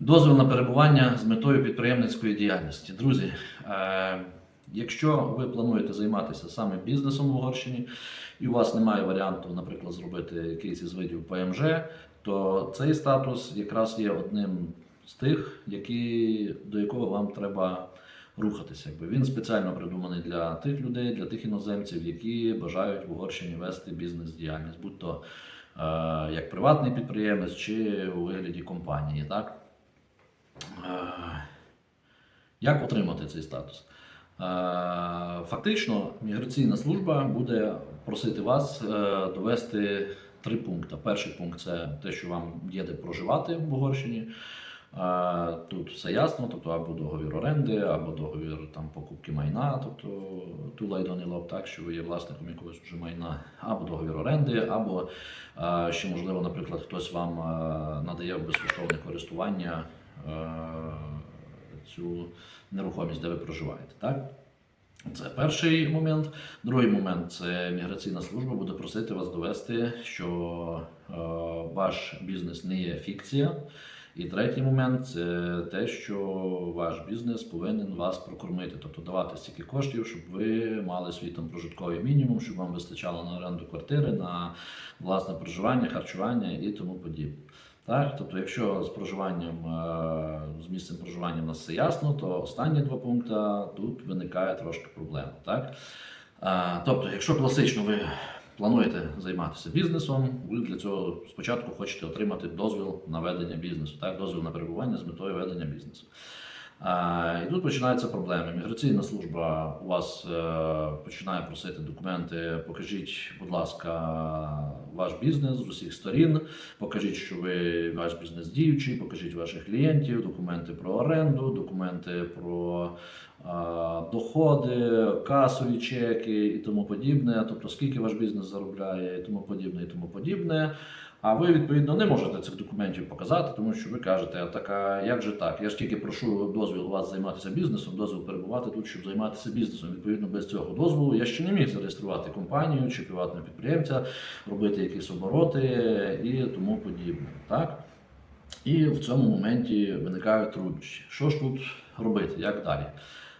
Дозвіл на перебування з метою підприємницької діяльності. Друзі, е, якщо ви плануєте займатися саме бізнесом в Угорщині, і у вас немає варіанту, наприклад, зробити якийсь із видів ПМЖ, то цей статус якраз є одним з тих, які, до якого вам треба рухатися. Якби він спеціально придуманий для тих людей, для тих іноземців, які бажають в Угорщині вести бізнес-діяльність, будь то е, як приватний підприємець чи у вигляді компанії. Так? Е, Як отримати цей статус? Е, Фактично, міграційна служба буде просити вас е, довести три пункти. Перший пункт це те, що вам є де проживати в Угорщині. Тут все ясно, тобто або договір оренди, або договір там, покупки майна, тобто тулайдонілоп, так, що ви є власником якогось вже майна, або договір оренди, або ще можливо, наприклад, хтось вам надає безкоштовне користування цю нерухомість, де ви проживаєте. Так? Це перший момент. Другий момент це міграційна служба буде просити вас довести, що е, ваш бізнес не є фікція. І третій момент це те, що ваш бізнес повинен вас прокормити, тобто давати стільки коштів, щоб ви мали свій там прожитковий мінімум, щоб вам вистачало на оренду квартири, на власне проживання, харчування і тому подібне. Так, тобто, якщо з проживанням, е, з місцем проживання в нас все ясно, то останні два пункти тут виникає трошки проблема. Так? Е, Тобто, якщо класично ви плануєте займатися бізнесом, ви для цього спочатку хочете отримати дозвіл на ведення бізнесу, так, дозвіл на перебування з метою ведення бізнесу. І тут починаються проблеми. Міграційна служба у вас е, починає просити документи. Покажіть, будь ласка, ваш бізнес з усіх сторін. Покажіть, що ви ваш бізнес діючий, покажіть ваших клієнтів, документи про оренду, документи про доходи, касові чеки і тому подібне. Тобто, скільки ваш бізнес заробляє, і тому подібне, і тому подібне. А ви відповідно не можете цих документів показати, тому що ви кажете, так, а як же так? Я ж тільки прошу дозвіл у вас займатися бізнесом, дозвіл перебувати тут, щоб займатися бізнесом. Відповідно, без цього дозволу я ще не міг зареєструвати компанію чи приватного підприємця, робити якісь обороти і тому подібне. Так? І в цьому моменті виникають труднощі. Що ж тут робити? Як далі?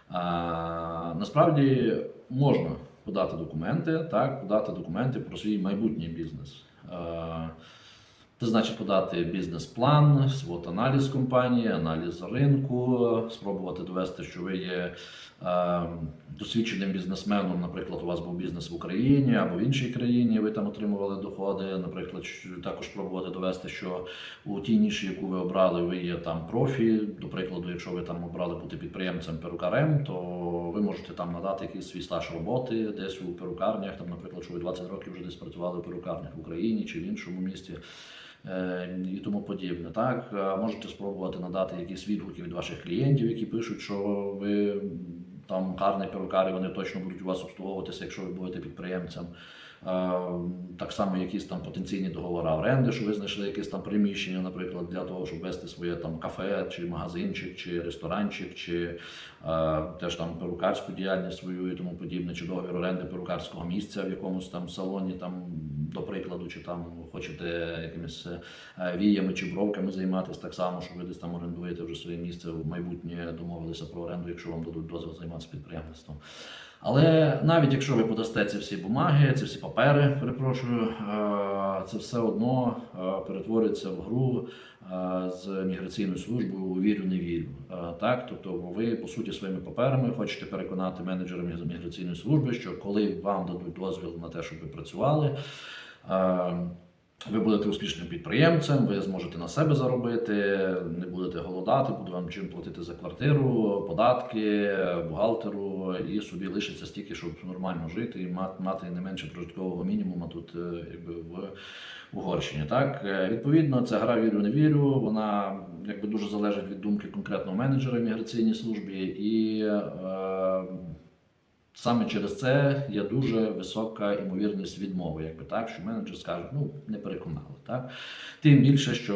А, насправді можна подати документи, так, подати документи про свій майбутній бізнес. А, це значить подати бізнес-план, аналіз компанії, аналіз ринку, спробувати довести, що ви є е, досвідченим бізнесменом. Наприклад, у вас був бізнес в Україні або в іншій країні, ви там отримували доходи. Наприклад, також спробувати довести, що у тій ніші, яку ви обрали, ви є там профі. До прикладу, якщо ви там обрали бути підприємцем перукарем, то ви можете там надати якийсь свій стаж роботи десь у перукарнях. Там, наприклад, що ви 20 років вже десь працювали у перукарнях в Україні чи в іншому місті. Е, І тому подібне. Так, можете спробувати надати якісь відгуки від ваших клієнтів, які пишуть, що ви там гарний перукар, і вони точно будуть у вас обслуговуватися, якщо ви будете підприємцем. Так само якісь там потенційні договори оренди, що ви знайшли якесь там приміщення, наприклад, для того, щоб вести своє там кафе, чи магазинчик, чи ресторанчик, чи е, теж там перукарську діяльність свою і тому подібне, чи договір оренди перукарського місця в якомусь там салоні, там, до прикладу, чи там хочете якимись е, віями чи бровками займатися так само, що ви десь там орендуєте вже своє місце в майбутнє, домовилися про оренду, якщо вам дадуть дозвіл займатися підприємництвом. Але навіть якщо ви подасте ці всі бумаги, ці всі папери, перепрошую, е, це все одно е, перетвориться в гру з міграційною службою вірю не вірю. Так, тобто ви по суті своїми паперами хочете переконати менеджера міг- міграційної служби, що коли вам дадуть дозвіл на те, щоб ви працювали. Е, ви будете успішним підприємцем, ви зможете на себе заробити, не будете голодати, буде вам чим платити за квартиру, податки, бухгалтеру, і собі лишиться стільки, щоб нормально жити і мати, не менше прожиткового мінімуму тут, е, якби в Угорщині. Так, Е, відповідно, ця гра вірю не вірю. Вона якби дуже залежить від думки конкретного менеджера міграційній службі і. Саме через це є дуже висока ймовірність відмови, якби так, що менеджер скаже, ну не переконали. Так? Тим більше, що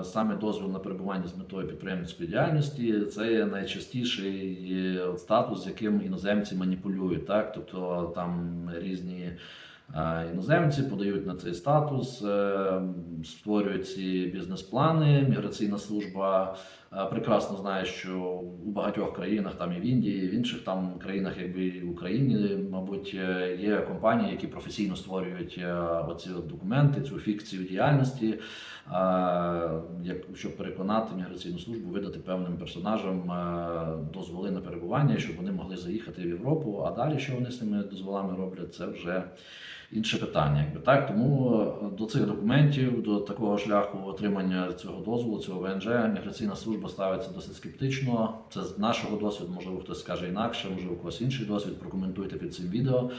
е, саме дозвіл на перебування з метою підприємницької діяльності це є найчастіший е, статус, яким іноземці маніпулюють. Так? Тобто там різні Іноземці подають на цей статус, е, створюють ці бізнес-плани. Міграційна служба е, прекрасно знає, що у багатьох країнах, там і в Індії, і в інших там країнах, якби і в Україні, мабуть, е, є компанії, які професійно створюють е, оці документи, цю фікцію діяльності, е, щоб переконати міграційну службу видати певним персонажам е, дозволи на перебування, щоб вони могли заїхати в Європу. А далі, що вони з цими дозволами роблять, це вже інше питання. Якби так, тому е, до цих документів, до такого шляху отримання цього дозволу, цього ВНЖ, міграційна служба ставиться досить скептично. Це з нашого досвіду, можливо, хтось скаже інакше, можливо, когось інший досвід. Прокоментуйте під цим відео,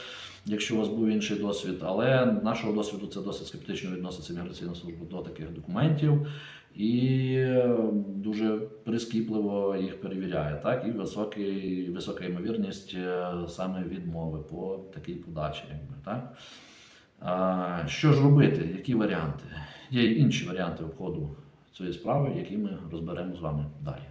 якщо у вас був інший досвід. Але нашого досвіду це досить скептично відноситься міграційна служба до таких документів. І е, дуже прискіпливо їх перевіряє, так і високий, висока ймовірність е, саме відмови по такій подачі. Якби, так? Що ж робити? Які варіанти? Є інші варіанти обходу цієї справи, які ми розберемо з вами далі.